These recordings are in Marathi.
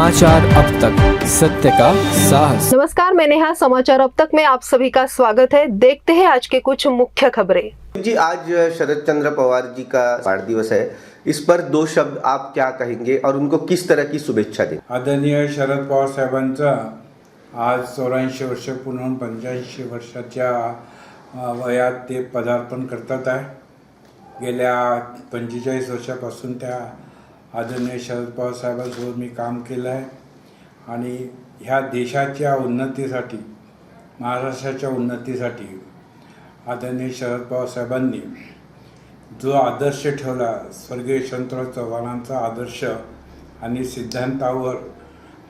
समाचार अब तक। सत्य का साहस। नमस्कार मैं नेहा समाचार अब तक में आप सभी का स्वागत है। देखते हैं आज के कुछ मुख्य खबरें। जी आज शरद चंद्र पवार जी का वार दिवस है। इस पर दो शब्द आप क्या कहेंगे और उनको किस तरह की शुभेच्छा दें? आदरणीय शरद पवार साहेबांचा आज चौऱ्याऐंशी वर्ष पूर्ण पंच्याऐंशी वर्षाच्या वयात ते पदार्पण करतात आहे. गेल्या पंचेचाळीस वर्षापासून त्या आदरणीय शरद पवार साहेबांसोबत मी काम केलं आहे. आणि ह्या देशाच्या उन्नतीसाठी महाराष्ट्राच्या उन्नतीसाठी आदरणीय शरद पवार साहेबांनी जो आदर्श ठेवला स्वर्गीय यशवंतराव चव्हाणांचा आदर्श आणि सिद्धांतावर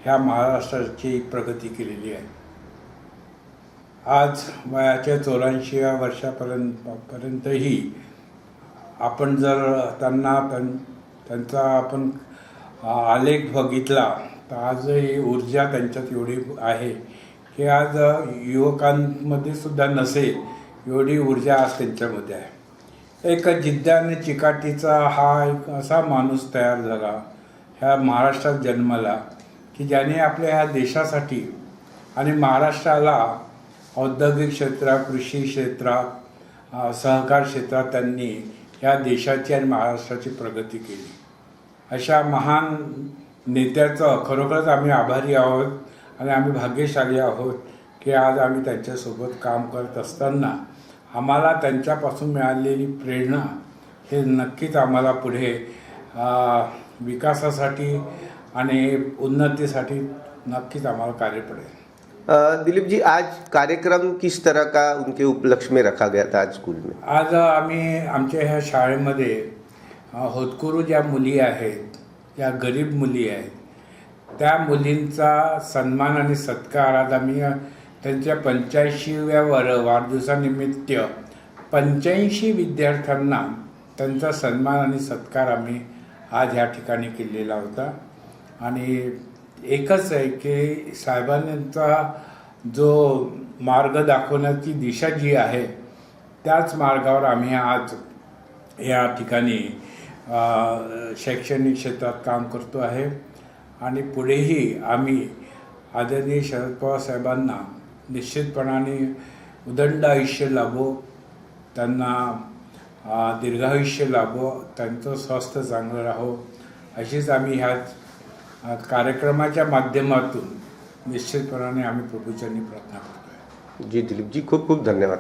ह्या महाराष्ट्राची प्रगती केलेली आहे. आज वयाच्या चौऱ्याऐंशीव्या वर्षापर्यंत पर्यंतही आपण जर त्यांना त्यां त्यांचा आपण आलेख बघितला तर आजही ऊर्जा त्यांच्यात एवढी आहे की आज युवकांमध्ये सुद्धा नसेल एवढी ऊर्जा आज त्यांच्यामध्ये आहे. एक जिद्द आणि चिकाटीचा हा एक असा माणूस तयार झाला ह्या महाराष्ट्रात जन्माला की ज्याने आपल्या ह्या देशासाठी आणि महाराष्ट्राला औद्योगिक क्षेत्रात कृषी क्षेत्रात सहकार क्षेत्रात त्यांनी ह्या देशाची आणि महाराष्ट्राची प्रगती केली. अशा महान नेत्याचं खरोखरच आम्ही आभारी आहोत आणि आम्ही भाग्यशाली आहोत की आज आम्ही त्यांच्यासोबत काम करत असताना आम्हाला त्यांच्यापासून मिळालेली प्रेरणा हे नक्कीच आम्हाला पुढे विकासासाठी आणि उन्नतीसाठी नक्कीच आम्हाला कार्य पडेल. दिलीप जी आज कार्यक्रम किस तरह का उनके उपलक्ष्य में रखा गया था आज स्कूल में? आज आम्ही आमच्या ह्या शाळेमध्ये होतकुरू ज्या मुली आहेत ज्या गरीब मुली आहेत त्या मुलींचा सन्मान आणि सत्कार आज आम्ही त्यांच्या पंच्याऐंशीव्या वर वाढदिवसानिमित्त पंच्याऐंशी विद्यार्थ्यांना त्यांचा सन्मान आणि सत्कार आम्ही आज ह्या ठिकाणी केलेला होता. आणि एकच आहे की साहेबांचा जो मार्ग दाखवण्याची दिशा जी आहे त्याच मार्गावर आम्ही आज या ठिकाणी शैक्षणिक क्षेत्रात काम करतो आहे. आणि पुढेही आम्ही आदरणीय शरद पवार साहेबांना निश्चितपणाने उदंड आयुष्य लाभो त्यांना दीर्घायुष्य लाभो त्यांचं स्वास्थ्य चांगलं राहो अशीच आम्ही ह्याच कार्यक्रमाच्या माध्यमातून निश्चितपणाने आम्ही प्रभूच्यांनी प्रार्थना करतो जी दिलीपजी खूप खूप धन्यवाद.